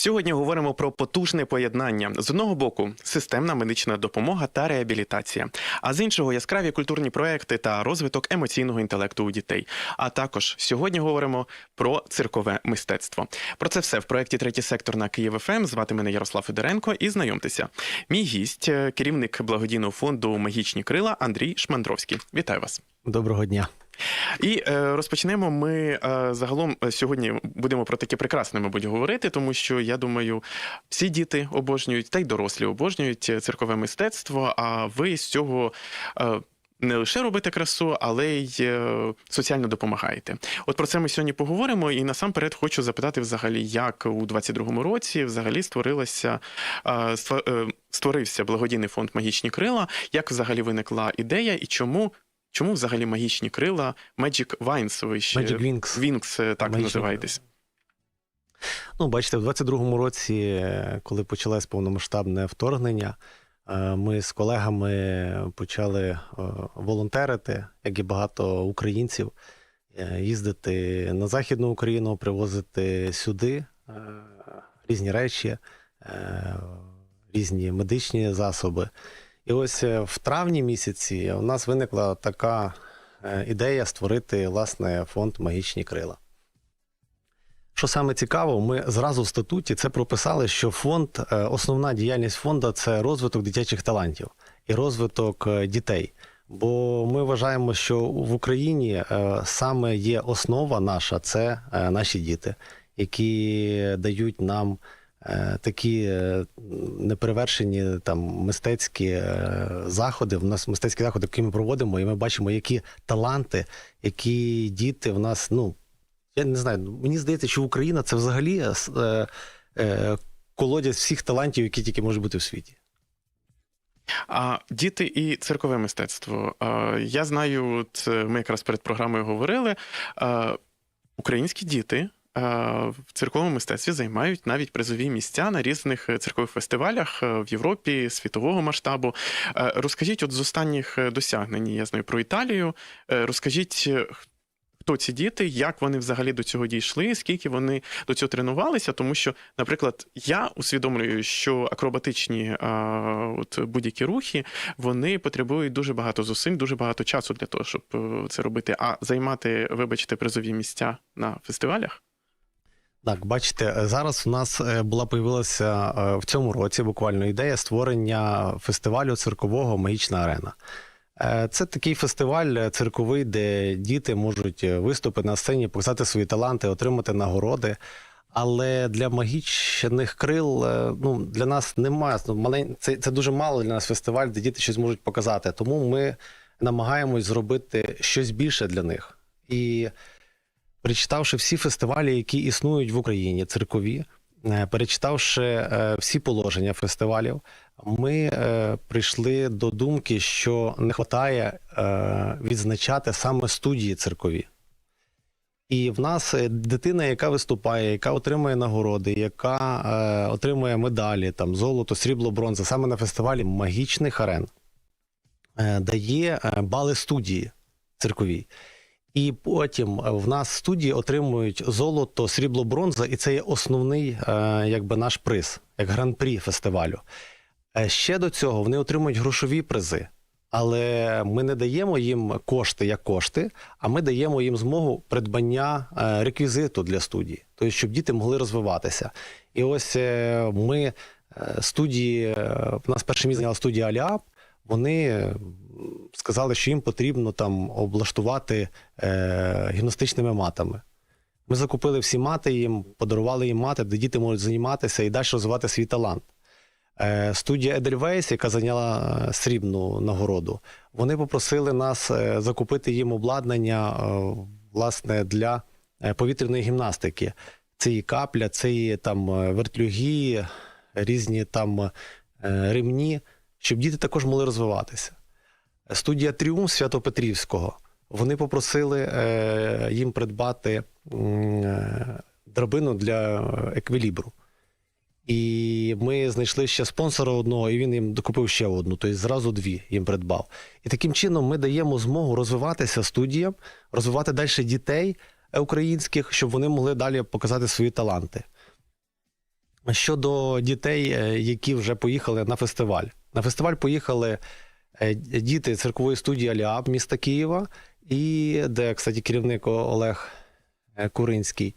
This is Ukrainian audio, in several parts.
Сьогодні говоримо про потужне поєднання з одного боку системна медична допомога та реабілітація, а з іншого яскраві культурні проекти та розвиток емоційного інтелекту у дітей. А також сьогодні говоримо про циркове мистецтво. Про це все в проєкті Третій сектор на Київ ФМ. Звати мене Ярослав Федоренко. І знайомтеся. Мій гість, керівник благодійного фонду Магічні крила Андрій Шмандровський. Вітаю вас. Доброго дня. І е, розпочнемо ми е, загалом е, сьогодні будемо про таке прекрасне, мабуть, говорити, тому що я думаю, всі діти обожнюють, та й дорослі обожнюють циркове мистецтво. А ви з цього. Е, не лише робите красу, але й е, соціально допомагаєте. От про це ми сьогодні поговоримо. І насамперед хочу запитати, взагалі, як у 22-му році взагалі створилася е, створився благодійний фонд Магічні крила. Як взагалі виникла ідея і чому Чому взагалі магічні крила Magic Vines ви ще Magic Wings. Wings, е, так Магічні називаєтесь? Ну, бачите, в 22-му році, е, коли почалось повномасштабне вторгнення, е, ми з колегами почали волонтерити, як і багато українців, їздити на Західну Україну, привозити сюди різні речі, різні медичні засоби. І ось е, в травні місяці у нас виникла така е, ідея створити власне фонд Магічні крила. Що саме цікаво, ми зразу в статуті це прописали, що фонд, е, основна діяльність фонду це розвиток дитячих талантів і розвиток дітей. Бо ми вважаємо, що в Україні саме є основа наша це наші діти, які дають нам такі е, неперевершені там мистецькі е, заходи. В нас мистецькі заходи, які ми проводимо, і ми бачимо, які таланти, які діти в нас, ну я не знаю, мені здається, що Україна це взагалі е, е, е, колодязь всіх талантів, які тільки можуть бути в світі. А діти і циркове мистецтво. Е, Я знаю, от е, ми якраз перед програмою говорили. е, Українські діти е, в цирковому мистецтві займають навіть призові місця на різних е, циркових фестивалях е, в Європі світового масштабу. Е, Розкажіть, от з останніх е, досягнень, я знаю про Італію. е, Розкажіть, е, хто ці діти, як вони взагалі до цього дійшли, скільки вони до цього тренувалися. Тому що, наприклад, я усвідомлюю, що акробатичні от будь-які рухи вони потребують дуже багато зусиль, дуже багато часу для того, щоб е, це робити. А займати, вибачте, призові місця на фестивалях. Так, бачите, е, зараз у нас е, була появилася е, в цьому році буквально ідея створення фестивалю циркового Магічна арена. Це такий фестиваль цирковий, де діти можуть виступити на сцені, показати свої таланти, отримати нагороди. Але для магічних крил ну, для нас немає. ну, Це, це дуже мало для нас фестиваль, де діти щось можуть показати. Тому ми намагаємось зробити щось більше для них. І перечитавши всі фестивалі, які існують в Україні, циркові, е, перечитавши е, всі положення фестивалів, ми е, прийшли до думки, що не вистачає відзначати саме студії циркові. І в нас дитина, яка виступає, яка отримує нагороди, яка е, отримує медалі, там золото, срібло, бронза, саме на фестивалі магічних арен, е, дає бали студії цирковій. І потім е, в нас студії отримують золото, срібло, бронза, і це є основний е, якби наш приз, як гран-прі фестивалю. Е, Ще до цього вони отримують грошові призи. Але ми не даємо їм кошти як кошти, а ми даємо їм змогу придбання реквізиту для студії, тобто, щоб діти могли розвиватися. І ось ми студії, в нас перше місце студія Аліап. Вони сказали, що їм потрібно там облаштувати е, гімнастичними матами. Ми закупили всі мати їм, подарували їм мати, де діти можуть займатися і далі розвивати свій талант. Е, Студія Edelweiss, яка зайняла срібну нагороду, вони попросили нас е, закупити їм обладнання е, власне для е, повітряної гімнастики. Це і капля, це і там е, вертлюги, різні там ремні, щоб діти також могли розвиватися. Студія Тріумф Святопетрівського. Вони попросили е, їм придбати е, драбину для еквілібру. І ми знайшли ще спонсора одного, і він їм докупив ще одну, тобто зразу дві їм придбав. І таким чином ми даємо змогу розвиватися студіям, розвивати далі дітей е, українських, щоб вони могли далі показати свої таланти. Щодо дітей, е, які вже поїхали на фестиваль. На фестиваль поїхали діти циркової студії Аліаб міста Києва, і де, кстати, керівник Олег е, Куринський.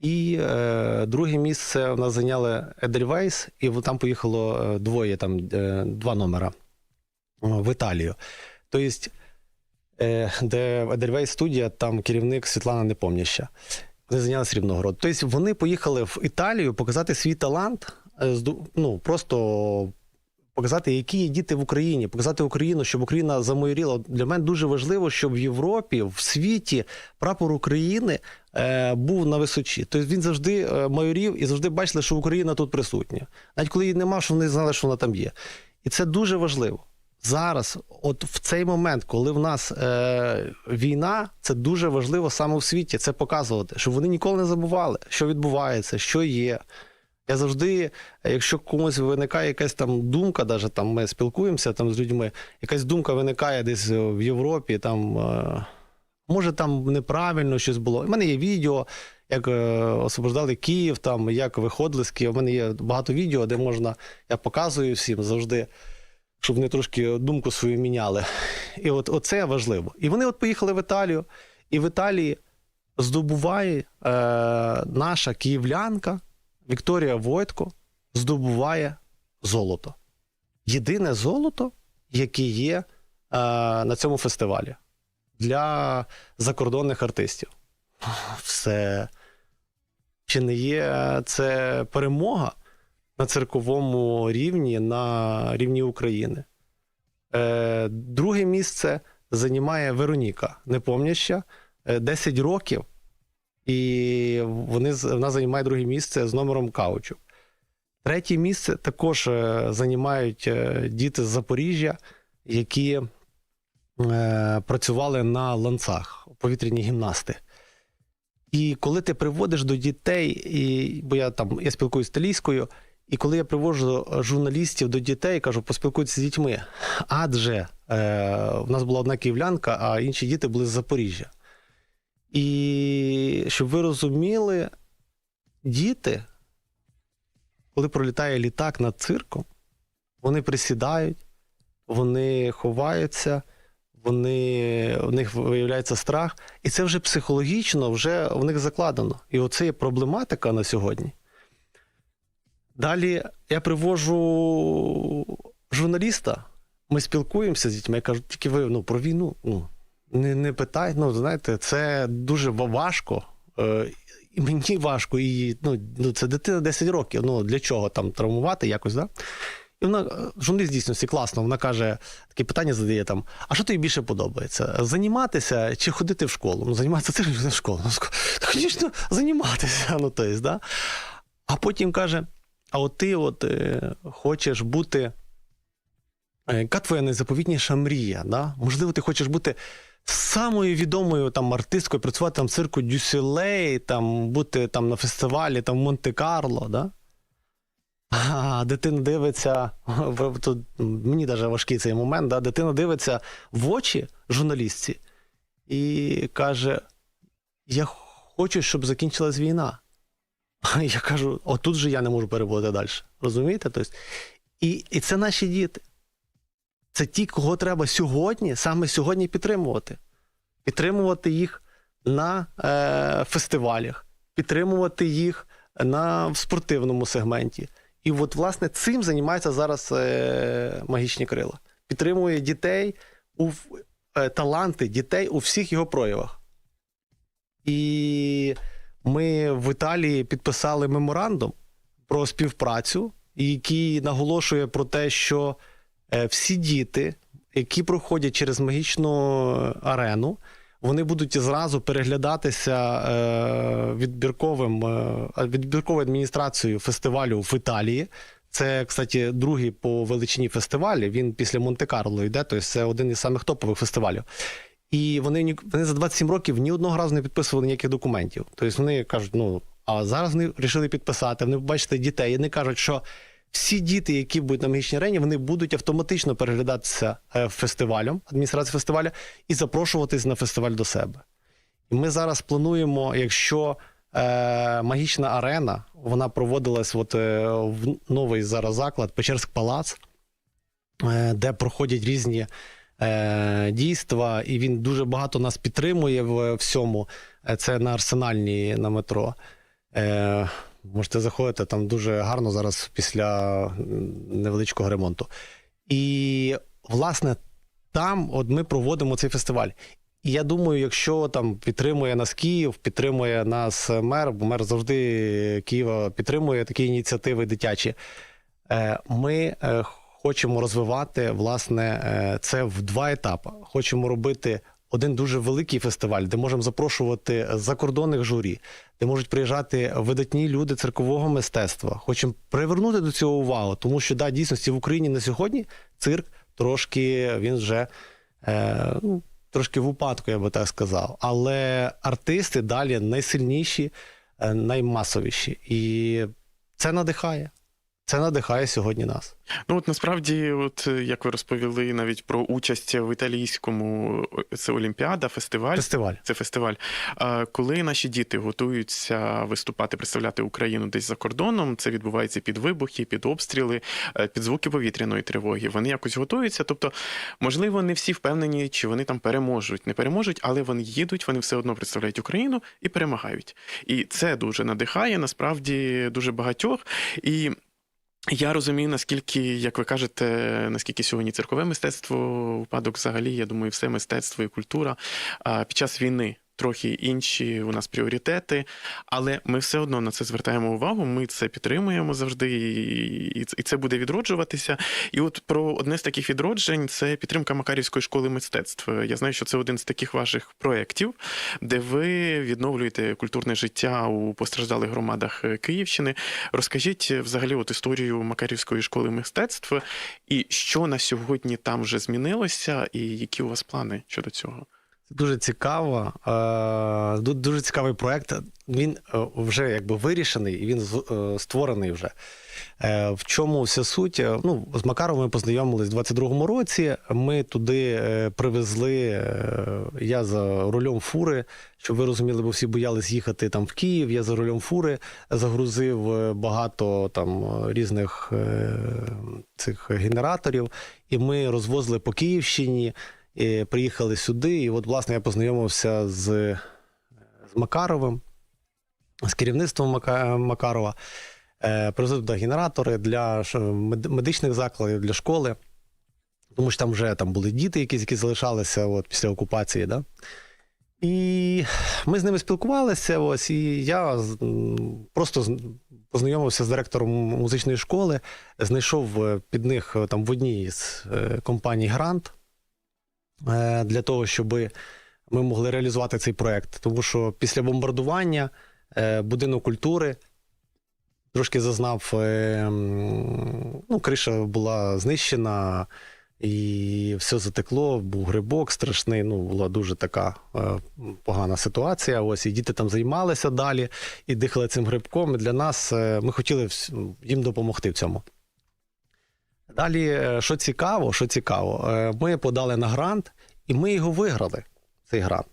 І е, друге місце в нас зайняли Едельвейс, і там поїхало е, двоє, там е, два номера в Італію. Тобто, е, де Едельвейс студія, там керівник Світлана Непомняща. Вони зайняли срібного роду. Тобто вони поїхали в Італію показати свій талант, е, ну, просто показати, які є діти в Україні, показати Україну, щоб Україна замайоріла. Для мене дуже важливо, щоб в Європі, в світі прапор України е, був на височі. Тобто він завжди е, майорів і завжди бачили, що Україна тут присутня. Навіть коли її нема, що вони знали, що вона там є. І це дуже важливо. Зараз, от в цей момент, коли в нас е, війна, це дуже важливо саме в світі це показувати, щоб вони ніколи не забували, що відбувається, що є. Я завжди, е, якщо комусь виникає якась там думка, навіть там ми спілкуємося там з людьми, якась думка виникає десь в Європі, там е, може там неправильно щось було. У мене є відео, як е, освобождали Київ, там як виходили з Києва. У мене є багато відео, де можна, я показую всім завжди, щоб вони трошки думку свою міняли. І от оце важливо. І вони от поїхали в Італію, і в Італії здобуває е, наша київлянка Вікторія Войтко здобуває золото. Єдине золото, яке є е, на цьому фестивалі для закордонних артистів. Все. Чи не є це перемога на цирковому рівні, на рівні України? Е, друге місце займає Вероніка Непомняща, е, 10 років. І вони, вона займає друге місце з номером Каучу. Третє місце також е, займають е, діти з Запоріжжя, які е, працювали на ланцах, повітряні гімнасти. І коли ти приводиш до дітей, і, бо я там я спілкуюся італійською, і коли я привожу журналістів до дітей, кажу, поспілкуйтесь з дітьми. Адже е, в нас була одна київлянка, а інші діти були з Запоріжжя. І щоб ви розуміли, діти, коли пролітає літак над цирком, вони присідають, вони ховаються, вони, в них виявляється страх, і це вже психологічно вже в них закладено. І оце є проблематика на сьогодні. Далі я привожу журналіста, ми спілкуємося з дітьми, я кажу, тільки ви ну, про війну. Ну, не, не питай. Ну, знаєте, це дуже важко. Е, і мені важко, і ну, ну, це дитина 10 років. Ну для чого там травмувати якось, да? І вона, е, журналіст дійсності класно, вона каже, таке питання задає там: а що тобі більше подобається? Займатися чи ходити в школу? Ну, займатися це ж не в школу. Звісно, займатися. Ну, то есть, да? А потім каже: а от ти от, е, хочеш бути. е, Яка твоя найзаповітніша мрія? Да? Можливо, ти хочеш бути самою відомою там артисткою, працювати там в цирку Дюсілей, там бути там на фестивалі там в Монте-Карло, да? А дитина дивиться, тут мені навіть важкий цей момент, да? дитина дивиться в очі журналістці і каже: Я хочу, щоб закінчилась війна. Я кажу, отут же я не можу переводити далі. Розумієте? Тобто, і, і це наші діти. Це ті, кого треба сьогодні, саме сьогодні підтримувати. Підтримувати їх на е, фестивалях, підтримувати їх на в спортивному сегменті. І от, власне, цим займається зараз е, магічні крила. Підтримує дітей у е, таланти дітей у всіх його проявах. І ми в Італії підписали меморандум про співпрацю, який наголошує про те, що е, всі діти, які проходять через магічну арену, вони будуть зразу переглядатися е, відбірковим е, відбірковою адміністрацією фестивалю в Італії. Це, кстати, другий по величині фестиваль. Він після Монте-Карло йде, тобто це один із самих топових фестивалів. І вони, вони за 27 років ні одного разу не підписували ніяких документів. Тобто вони кажуть, ну а зараз вони вирішили підписати. Вони бачите дітей, і вони кажуть, що всі діти, які будуть на магічній арені, вони будуть автоматично переглядатися е, фестивалем, адміністрацією фестиваля, і запрошуватись на фестиваль до себе. І ми зараз плануємо, якщо е, магічна арена. Вона проводилась от, е, в новий зараз заклад Печерськ Палац, е, де проходять різні е, дійства, і він дуже багато нас підтримує в всьому. Е, Це на арсенальній на метро. Е, можете заходити там дуже гарно зараз після невеличкого ремонту. І, власне, там от ми проводимо цей фестиваль. І я думаю, якщо там підтримує нас Київ, підтримує нас мер, бо мер завжди Києва підтримує такі ініціативи дитячі. е, Ми е, хочемо розвивати власне е, це в два етапи. Хочемо робити один дуже великий фестиваль, де можемо запрошувати закордонних журі, де можуть приїжджати видатні люди циркового мистецтва. Хочемо привернути до цього увагу, тому що да, дійсності в Україні на сьогодні цирк трошки він вже. Е, ну, Трошки в упадку, я би так сказав. Але артисти далі найсильніші, е, наймасовіші. І це надихає. Це надихає сьогодні нас. Ну от насправді, от е, як ви розповіли навіть про участь в італійському це Олімпіада, фестиваль. Фестиваль. Це фестиваль. Коли наші діти готуються виступати, представляти Україну десь за кордоном, це відбувається під вибухи, під обстріли, е, під звуки повітряної тривоги. Вони якось готуються. Тобто, можливо, не всі впевнені, чи вони там переможуть, не переможуть, але вони їдуть, вони все одно представляють Україну і перемагають. І це дуже надихає, насправді дуже багатьох. І я розумію, наскільки, як ви кажете, наскільки сьогодні циркове мистецтво, упадок взагалі, я думаю, все мистецтво і культура під час війни. Трохи інші у нас пріоритети, але ми все одно на це звертаємо увагу. Ми це підтримуємо завжди, і це буде відроджуватися. І от про одне з таких відроджень це підтримка Макарівської школи мистецтв. Я знаю, що це один з таких ваших проєктів, де ви відновлюєте культурне життя у постраждалих громадах Київщини. Розкажіть взагалі от історію Макарівської школи мистецтв і що на сьогодні там вже змінилося, і які у вас плани щодо цього? Це дуже цікаво. е, Дуже цікавий проект. Він е, вже якби вирішений і він е, створений вже. В чому вся суть? Ну, з Макаровим ми познайомились у 22-му році. Ми туди привезли. Я за рулем фури, щоб ви розуміли, бо всі боялись їхати там в Київ. Я за рулем фури загрузив багато там різних цих генераторів, і ми розвозили по Київщині. І приїхали сюди, і от, власне, я познайомився з, з Макаровим, з керівництвом Мака- Макарова. Е, Привезли туди генератори для медичних закладів, для школи. Тому що там вже там були діти, якісь, які залишалися от, після окупації. Да? І ми з ними спілкувалися. Ось, і я просто познайомився з директором музичної школи, знайшов е, під них е, там в одній з е, компаній грант е, для того, щоб ми могли реалізувати цей проект. Тому що після бомбардування е, будинок культури трошки зазнав, е, ну, криша була знищена. І все затекло, був грибок страшний. Ну, була дуже така е, погана ситуація. Ось і діти там займалися далі і дихали цим грибком. І для нас е, ми хотіли їм допомогти в цьому. Далі, е, що цікаво, що цікаво, е, ми подали на грант, і ми його виграли, цей грант.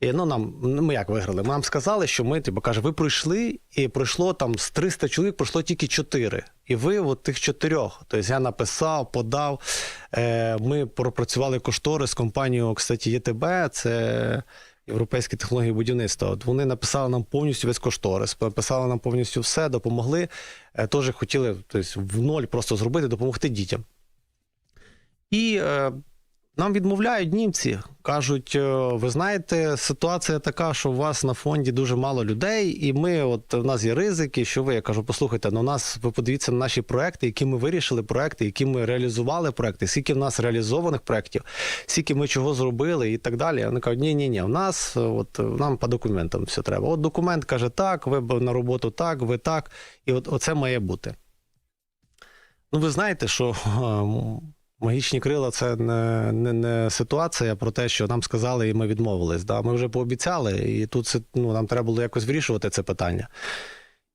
І, ну, нам, ну, ми як виграли? Нам сказали, що ми, типу, каже, ви пройшли, і пройшло там з 300 чоловік, пройшло тільки 4. І ви от тих чотирьох. Тобто я написав, подав. Е, ми пропрацювали кошторис з компанією, кстати, ЄТБ, це європейські технології будівництва. От вони написали нам повністю весь кошторис, написали нам повністю все, допомогли. Е, теж хотіли тобто, в ноль просто зробити, допомогти дітям. І е, нам відмовляють німці. Кажуть, е, ви знаєте, ситуація така, що у вас на фонді дуже мало людей, і ми, от у нас є ризики, що ви я кажу, послухайте, ну у нас ви подивіться на наші проекти, які ми вирішили, проекти, які ми реалізували проекти, скільки в нас реалізованих проєктів, скільки ми чого зробили і так далі. Вони кажуть, ні, ні, ні, у нас от нам по документам все треба. От документ каже так, ви на роботу так, ви так, і от оце має бути. Ну, ви знаєте, що е, магічні крила це не, не, не ситуація про те, що нам сказали, і ми відмовились. Да? Ми вже пообіцяли, і тут ну, нам треба було якось вирішувати це питання.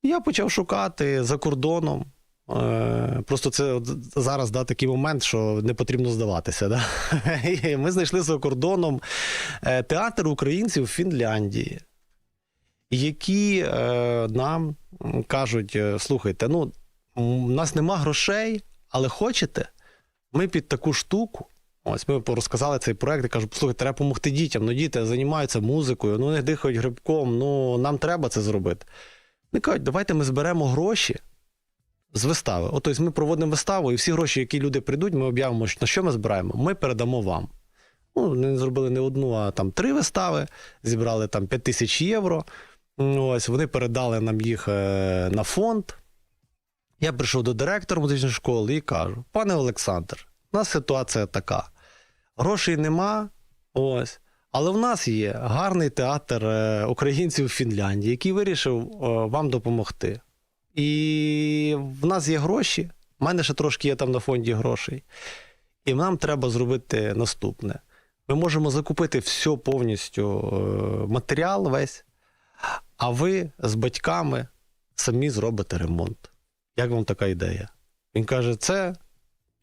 Я почав шукати за кордоном. Е, Просто це зараз да, такий момент, що не потрібно здаватися. Да? Ми знайшли за кордоном е, театр українців в Фінляндії. які е, нам кажуть: слухайте, ну, у нас нема грошей, але хочете, ми під таку штуку. Ось ми розказали цей проект і кажу, слухайте, треба допомогти дітям. Ну, діти займаються музикою, ну не дихають грибком, ну нам треба це зробити. Вони кажуть, давайте ми зберемо гроші з вистави. От, тобто ми проводимо виставу, і всі гроші, які люди прийдуть, ми об'явимо, на що ми збираємо. Ми передамо вам. Ну, вони зробили не одну, а там три вистави, зібрали там 5 тисяч євро. Ось вони передали нам їх е, на фонд. Я прийшов до директора музичної школи і кажу: пане Олександр, у нас ситуація така. Грошей нема, ось. Але в нас є гарний театр е, українців в Фінляндії, який вирішив е, вам допомогти. І в нас є гроші. в мене ще трошки є там на фонді грошей. І нам треба зробити наступне. Ми можемо закупити все повністю е, матеріал весь, а ви з батьками самі зробите ремонт. Як вам така ідея? Він каже: це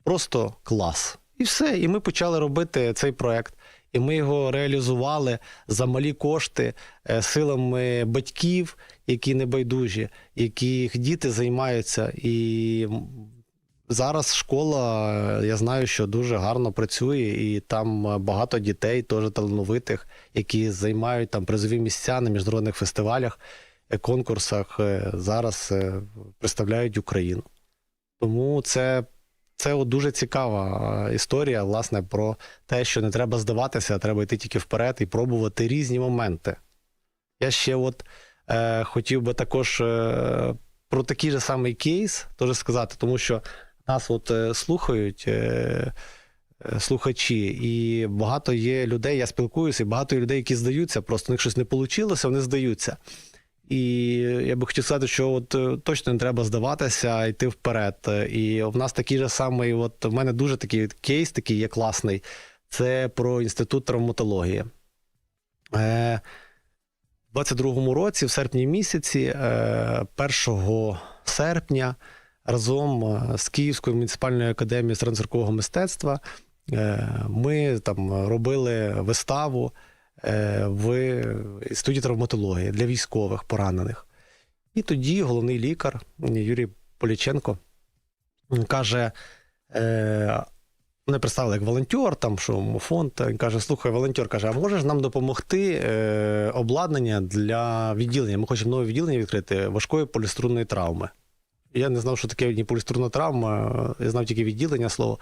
просто клас. І все. І ми почали робити цей проект. І ми його реалізували за малі кошти е, силами батьків, які небайдужі, яких діти займаються. І зараз школа, е, я знаю, що дуже гарно працює, і там е, багато дітей, теж талановитих, які займають там призові місця на міжнародних фестивалях, конкурсах. е, Зараз е, представляють Україну. Тому це, це дуже цікава е, історія, власне, про те, що не треба здаватися, а треба йти тільки вперед і пробувати різні моменти. Я ще от е, хотів би також е, про такий же самий кейс теж сказати, тому що нас от е, слухають. Е, е, Слухачі, і багато є людей, я спілкуюся, і багато людей, які здаються, просто у них щось не вийшло, вони здаються. І я би хотів сказати, що от е, точно не треба здаватися, йти вперед. Е, І в нас такий же самий, от в мене дуже такий кейс, такий є класний. Це про інститут травматології. Е, в 22-му році, в серпні місяці, е, 1 серпня, разом е, з Київською муніципальною академією странциркового мистецтва е, ми там робили виставу е, в інституті травматології для військових поранених. І тоді головний лікар Юрій Поліченко каже: е, мене представили як волонтер, там що фонд. Він каже: слухай, волонтер каже, а можеш нам допомогти е, обладнання для відділення? Ми хочемо нове відділення відкрити важкої поліструнної травми. Я не знав, що таке ні поліструнна травма, я знав тільки відділення слово.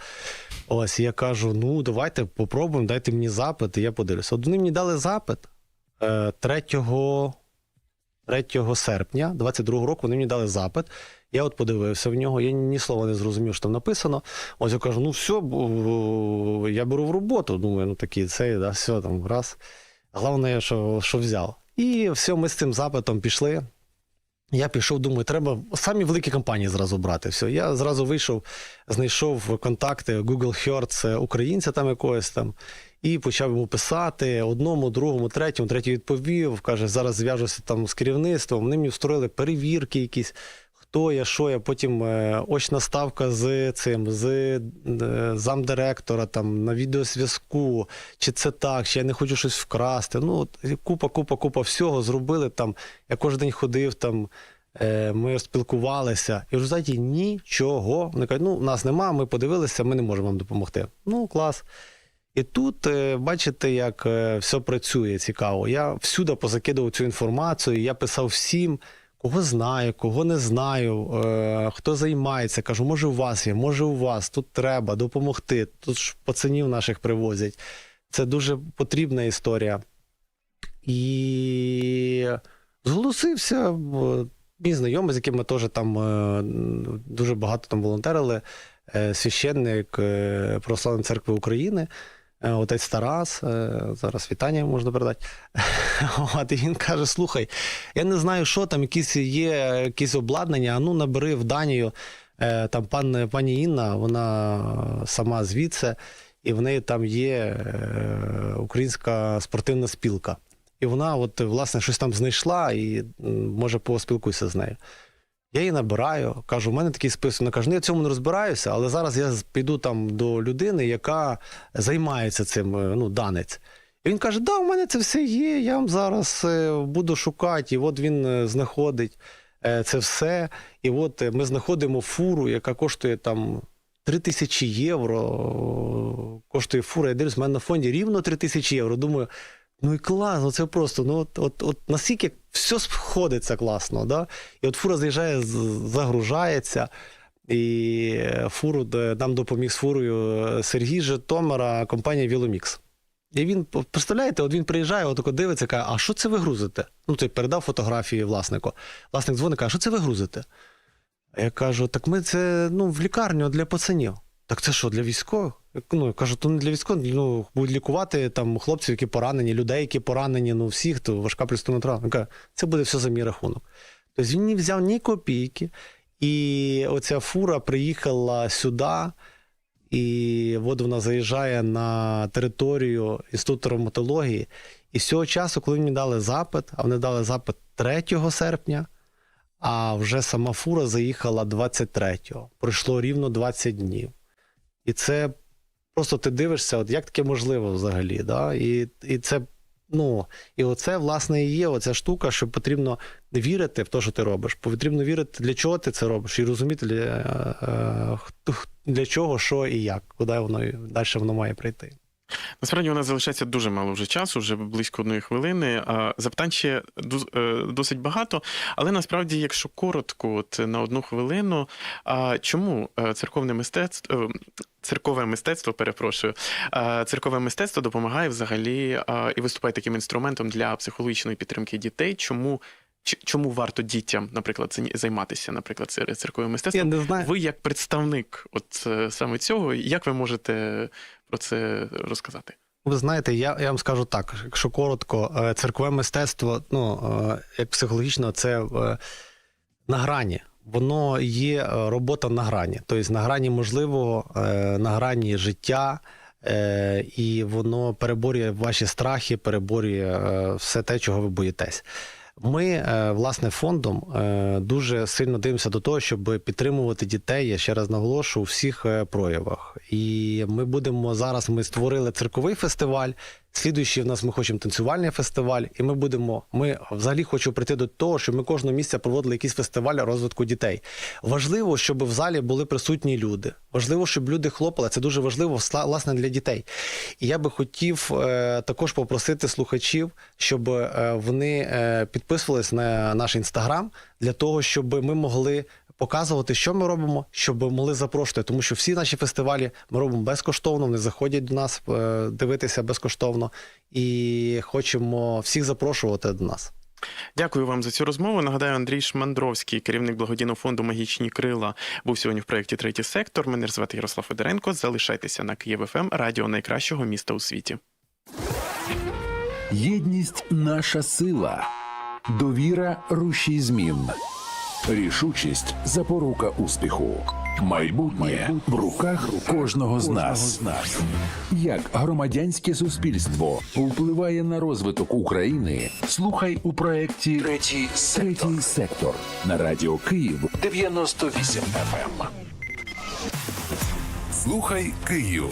Ось я кажу: ну, давайте попробуємо, дайте мені запит, і я подивлюся. От вони мені дали запит е, 3, 3 серпня 22 року. Вони мені дали запит. Я от подивився в нього, я ні слова не зрозумів, що там написано. Ось я кажу: ну все, я беру в роботу. Думаю, ну такий цей, да, все там раз. Головне, що, що взяв. І все, ми з цим запитом пішли. Я пішов, думаю, треба самі великі компанії зразу брати. Все, я зразу вийшов, знайшов контакти Google Hertz українця там якогось там, і почав йому писати одному, другому, третьому, третій відповів. Каже, зараз зв'яжуся там з керівництвом. Вони мені встроїли перевірки якісь. Хто я, що я, потім е, очна ставка з цим, з е, замдиректора там на відеозв'язку, чи це так, чи я не хочу щось вкрасти. Ну, купа, купа, купа всього зробили там. Я кожен день ходив там, е, ми спілкувалися, і в результаті нічого. Вони кажуть, ну, нас нема, ми подивилися, ми не можемо вам допомогти. Ну, клас. І тут бачите, як все працює цікаво. Я всюди позакидував цю інформацію, я писав всім, кого знаю, кого не знаю, е, хто займається. Кажу, може, у вас є, може, у вас, тут треба допомогти. Тут ж пацанів наших привозять. Це дуже потрібна історія. І зголосився мій знайомий, з яким ми теж там е, дуже багато там волонтерили, е, священник е, Православної церкви України. Е, Отець Тарас, е, зараз вітання можна передати. От, і він каже: слухай, я не знаю, що там, якісь є якісь обладнання, а ну набери в Данію. Е, Там пан, пані Інна, вона сама звідси, і в неї там є українська спортивна спілка. І вона, от, власне, щось там знайшла і може поспілкуйся з нею. Я її набираю, кажу, у мене такий список. Вона каже, ну я в цьому не розбираюся, але зараз я піду там до людини, яка займається цим, е, ну, данець. І він каже: да, у мене це все є, я вам зараз е, буду шукати. І от він е, знаходить це все. І от ми знаходимо фуру, яка коштує там 3 тисячі євро. Коштує фура. Я дивлюсь, в мене на фонді рівно 3 тисячі євро. Думаю, ну і клас, ну це просто. Ну, от, от, от наскільки все сходиться класно. Да? І от фура заїжджає, загружається. І е, фуру нам допоміг з фурою е, Сергій Житомира, компанія Віломікс. І він, представляєте, от він приїжджає, отако дивиться, каже, а що це ви грузите? Ну, той передав фотографії власнику. Власник дзвонить, каже, що це ви грузите? А я кажу, так ми це ну, в лікарню для пацанів. Так це що, для військових? Ну, я кажу, то не для військових, ну, будуть лікувати там хлопців, які поранені, людей, які поранені, ну всіх, хто важка пристойна травма. Каже, це буде все за мій рахунок. Тобто він не взяв ні копійки, і оця фура приїхала сюди, і от вона заїжджає на територію Інституту травматології. І з цього часу, коли мені дали запит, а вони дали запит 3 серпня, а вже сама фура заїхала 23-го. Пройшло рівно 20 днів. І це просто ти дивишся, от як таке можливо взагалі. Да? І, і це. Ну, і оце, власне, і є оця штука, що потрібно вірити в те, що ти робиш. Потрібно вірити, для чого ти це робиш, і розуміти, для, е, для чого, що і як, куди воно далі воно має прийти. Насправді у нас залишається дуже мало вже часу, вже близько одної хвилини. Запитань ще е, досить багато, але насправді, якщо коротко, от на одну хвилину, чому е, церковне мистецтво. е, Церкове мистецтво, перепрошую, церкове мистецтво допомагає взагалі і виступає таким інструментом для психологічної підтримки дітей. Чому, чому варто дітям, наприклад, займатися, наприклад, цер- церковим Я не знаю. Ви як представник, от саме цього, як ви можете про це розказати? Ви знаєте, я, я вам скажу так: якщо коротко, е, церкове мистецтво, ну е, як психологічно, це е, на грані. Воно є робота на грані, тобто на грані можливого, на грані життя, і воно переборює ваші страхи, переборює все те, чого ви боїтесь. Ми, е, власне, фондом е, дуже сильно дивимося до того, щоб підтримувати дітей. Я ще раз наголошую у всіх е, проявах. І ми будемо зараз. Ми створили цирковий фестиваль. Слідуючий в нас ми хочемо танцювальний фестиваль, і ми будемо. Ми взагалі хочемо прийти до того, щоб ми кожного місяця проводили якийсь фестиваль розвитку дітей. Важливо, щоб в залі були присутні люди. Важливо, щоб люди хлопали. Це дуже важливо вла- власне для дітей. І я би хотів е, також попросити слухачів, щоб е, вони е, підписувались на наш інстаграм для того, щоб ми могли. Показувати, що ми робимо, щоб могли запрошувати, тому що всі наші фестивалі ми робимо безкоштовно. Вони заходять до нас е, дивитися безкоштовно, і хочемо всіх запрошувати до нас. Дякую вам за цю розмову. Нагадаю, Андрій Шмандровський, керівник благодійного фонду Магічні крила, був сьогодні в проєкті Третій сектор. Мене звати Ярослав Федоренко. Залишайтеся на Київ ФМ, радіо найкращого міста у світі. Єдність наша сила, довіра рушій змін, рішучість запорука успіху. Майбутнє в руках кожного з нас. Як громадянське суспільство впливає на розвиток України? Слухай у проєкті Третій сектор на радіо Київ 98 FM. Слухай Київ.